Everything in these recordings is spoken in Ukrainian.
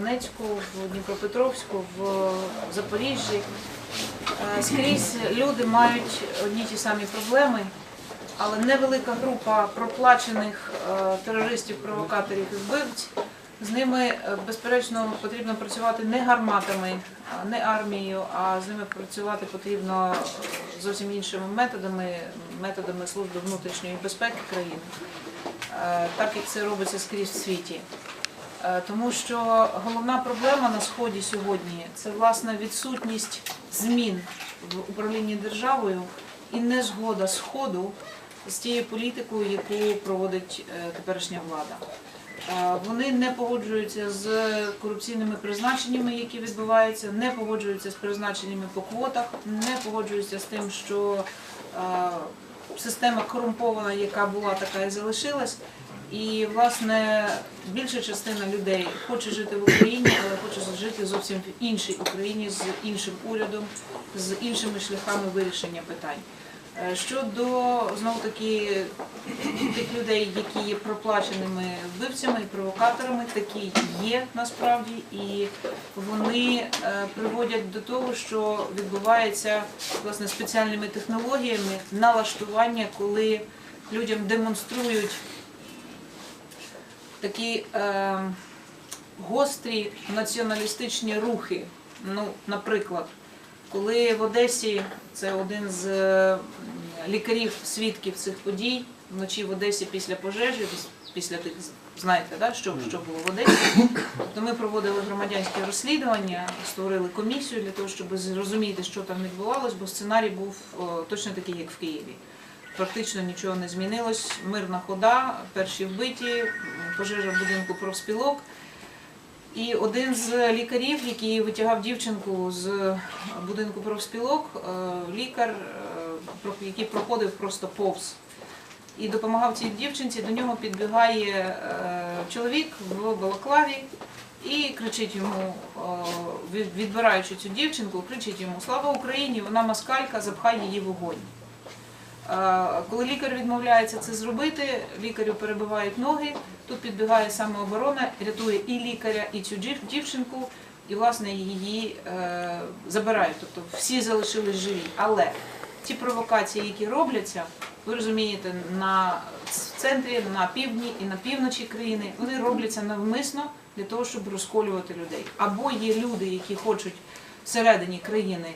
Донецьку, в Дніпропетровську, в Запоріжжі. Е, Скрізь люди мають одні ті самі проблеми, але невелика група проплачених е, терористів, провокаторів і вбивць. З ними е, безперечно потрібно працювати не гарматами, не армією, а з ними працювати потрібно зовсім іншими методами, методами служби внутрішньої безпеки країни, так як це робиться скрізь в світі. Е, Тому що головна проблема на сході сьогодні це власне відсутність змін в управлінні державою і незгода сходу з тією політикою, яку проводить е, теперішня влада. Е, Вони не погоджуються з корупційними призначеннями, які відбуваються, не погоджуються з призначеннями по квотах, не погоджуються з тим, що система корумпована, яка була, така і залишилась. І власне більша частина людей хоче жити в Україні, але хоче жити зовсім в іншій Україні з іншим урядом, з іншими шляхами вирішення питань. Е, Щодо знову таки тих людей, які є проплаченими вбивцями і провокаторами, такі є насправді, і вони е, приводять до того, що відбувається власне спеціальними технологіями налаштування, коли людям демонструють такі е, гострі націоналістичні рухи. Ну, наприклад, коли в Одесі це один з е, лікарів свідків цих подій вночі в Одесі після пожежі, після тих знаєте, да, що, що було в Одесі, то ми проводили громадянське розслідування, створили комісію для того, щоб зрозуміти, що там відбувалось, бо сценарій був точно такий, як в Києві. Практично нічого не змінилось. Мирна хода, перші вбиті, пожежа в будинку профспілок. І один з лікарів, який витягав дівчинку з будинку профспілок, е, лікар, е, який проходив просто повз і допомагав цій дівчинці, до нього підбігає е, чоловік в балаклаві і кричить йому, е, відбираючи цю дівчинку, кричить йому Слава Україні! Вона москалька, запхай її в вогонь. Коли лікар відмовляється це зробити, лікарю перебивають ноги. Тут підбігає самооборона, рятує і лікаря, і цю дівчинку, і власне її е, забирають. Тобто всі залишились живі. Але ті провокації, які робляться, ви розумієте, на центрі, на півдні і на півночі країни, вони робляться навмисно для того, щоб розколювати людей. Або є люди, які хочуть всередині країни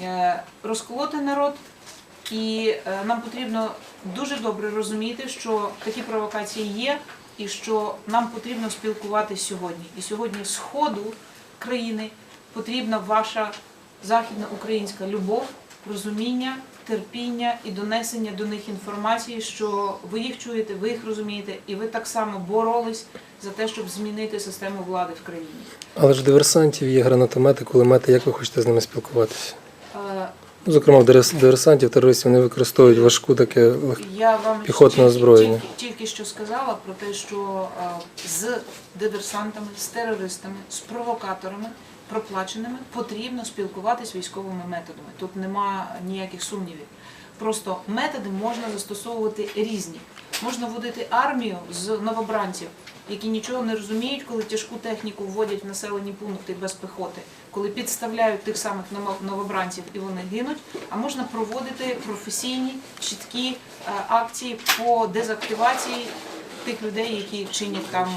е, розколоти народ. І е, нам потрібно дуже добре розуміти, що такі провокації є, і що нам потрібно спілкуватися сьогодні. І сьогодні з ходу країни потрібна ваша західна українська любов, розуміння, терпіння і донесення до них інформації, що ви їх чуєте, ви їх розумієте, і ви так само боролись за те, щоб змінити систему влади в країні. Але ж диверсантів є гранатомети, кулемети. Як ви хочете з ними спілкуватися? Ну, Зокрема, диверсантів, терористів не використовують важку таке лег- Я вам Піхотне тільки- озброєння. Тільки, тільки що сказала про те, що е, з диверсантами, з терористами, з провокаторами, проплаченими потрібно спілкуватись військовими методами. Тут нема ніяких сумнівів. Просто методи можна застосовувати різні. Можна вводити армію з новобранців, які нічого не розуміють, коли тяжку техніку вводять в населені пункти без піхоти, коли підставляють тих самих ново- новобранців і вони гинуть. А можна проводити професійні, чіткі е, акції по дезактивації тих людей, які чинять там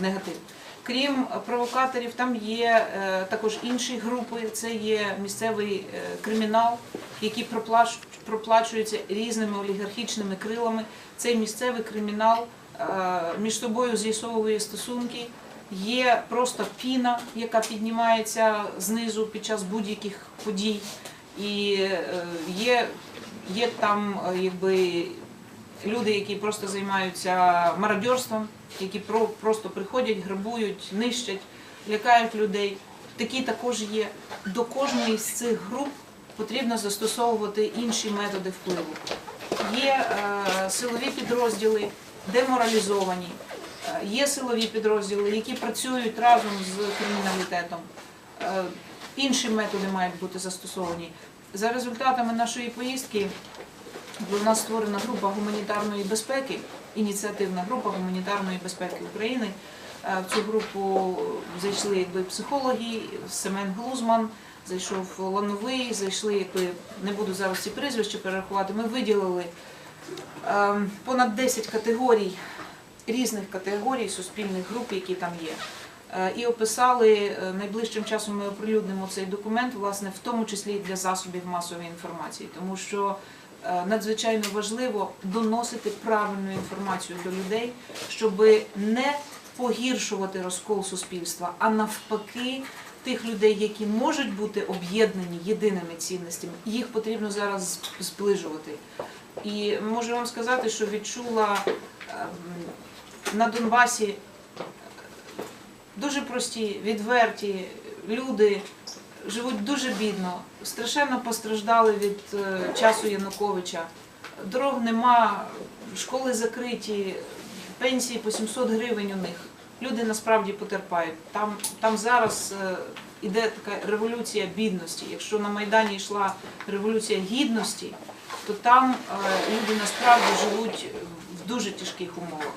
негатив. Крім провокаторів, там є е, також інші групи. Це є місцевий е, кримінал, який проплач- проплачується різними олігархічними крилами. Цей місцевий кримінал е, між собою з'ясовує стосунки. Є просто піна, яка піднімається знизу під час будь-яких подій. І е, є, є там е, якби люди, які просто займаються мародьорством, які про, просто приходять, грабують, нищать, лякають людей. Такі також є. До кожної з цих груп потрібно застосовувати інші методи впливу. Є е, силові підрозділи, деморалізовані, е, є силові підрозділи, які працюють разом з криміналітетом. Е, інші методи мають бути застосовані. За результатами нашої поїздки у нас створена група гуманітарної безпеки, ініціативна група гуманітарної безпеки України. Е, В цю групу зайшли якби психологи, Семен Глузман, зайшов Лановий, зайшли, якби не буду зараз ці прізвища перерахувати. Ми виділили е, понад 10 категорій, різних категорій суспільних груп, які там є. Е, І описали е, найближчим часом. Ми оприлюднимо цей документ, власне, в тому числі і для засобів масової інформації, тому що надзвичайно важливо доносити правильну інформацію до людей, щоб не погіршувати розкол суспільства, а навпаки. Тих людей, які можуть бути об'єднані єдиними цінностями, їх потрібно зараз зближувати. І можу вам сказати, що відчула ем, на Донбасі дуже прості, відверті люди живуть дуже бідно, страшенно постраждали від е, часу Януковича. Дорог нема, школи закриті, пенсії по 700 гривень у них. Люди насправді потерпають. Там, там зараз е, іде така революція бідності. Якщо на Майдані йшла революція гідності, то там е, люди насправді живуть в дуже тяжких умовах.